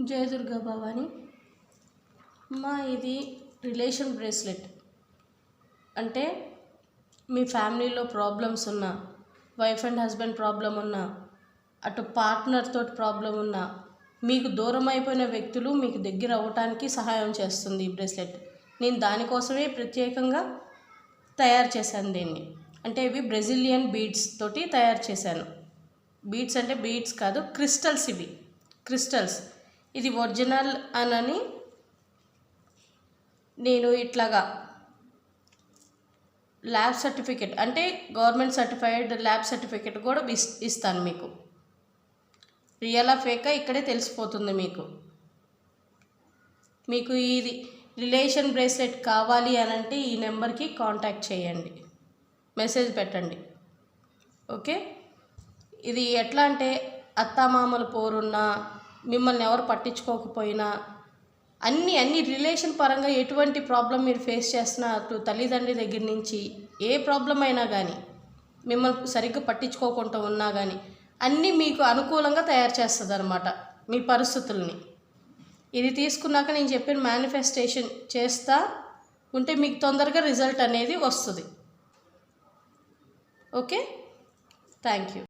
జయ దుర్గా భవాని. మా ఇది relation bracelet. అంటే మీ ఫ్యామిలీలో ప్రాబ్లమ్స్ ఉన్నా వైఫ్ అండ్ హస్బెండ్ ప్రాబ్లం ఉన్నా అటు పార్ట్నర్ తోటి ప్రాబ్లం ఉన్నా మీకు దూరం అయిపోయిన వ్యక్తులు మీకు దగ్గర అవ్వటానికి సహాయం చేస్తుంది ఈ బ్రేస్లెట్. నేను దానికోసమే ప్రత్యేకంగా తయారు చేశాను దీన్ని. అంటే ఇవి బ్రెజిలియన్ బీడ్స్ తోటి తయారు చేశాను. బీడ్స్ అంటే బీడ్స్ కాదు క్రిస్టల్స్ ఇవి. క్రిస్టల్స్. ఇది ఒరిజినల్ అనని నేను ఇట్లాగా ల్యాబ్ సర్టిఫికెట్ అంటే గవర్నమెంట్ సర్టిఫైడ్ ల్యాబ్ సర్టిఫికెట్ కూడా ఇస్తాను మీకు. రియలా ఫేకా ఇక్కడే తెలిసిపోతుంది మీకు. మీకు ఇది రిలేషన్ బ్రేస్లెట్ కావాలి అని అంటే ఈ నెంబర్కి కాంటాక్ట్ చేయండి. మెసేజ్ పెట్టండి. ఓకే? ఇది ఎట్లా అంటే అత్తామామల పోరున్నా మిమ్మల్ని ఎవరు పట్టించుకోకపోయినా అన్ని అన్ని రిలేషన్ పరంగా ఎటువంటి ప్రాబ్లం మీరు ఫేస్ చేస్తున్నా అటు తల్లిదండ్రి దగ్గర నుంచి ఏ ప్రాబ్లం అయినా కానీ మిమ్మల్ని సరిగ్గా పట్టించుకోకుండా ఉన్నా కానీ అన్నీ మీకు అనుకూలంగా తయారు చేస్తుంది అనమాట మీ పరిస్థితుల్ని. ఇది తీసుకున్నాక నేను చెప్పిన మేనిఫెస్టేషన్ చేస్తా ఉంటే మీకు తొందరగా రిజల్ట్ అనేది వస్తుంది. Okay thank you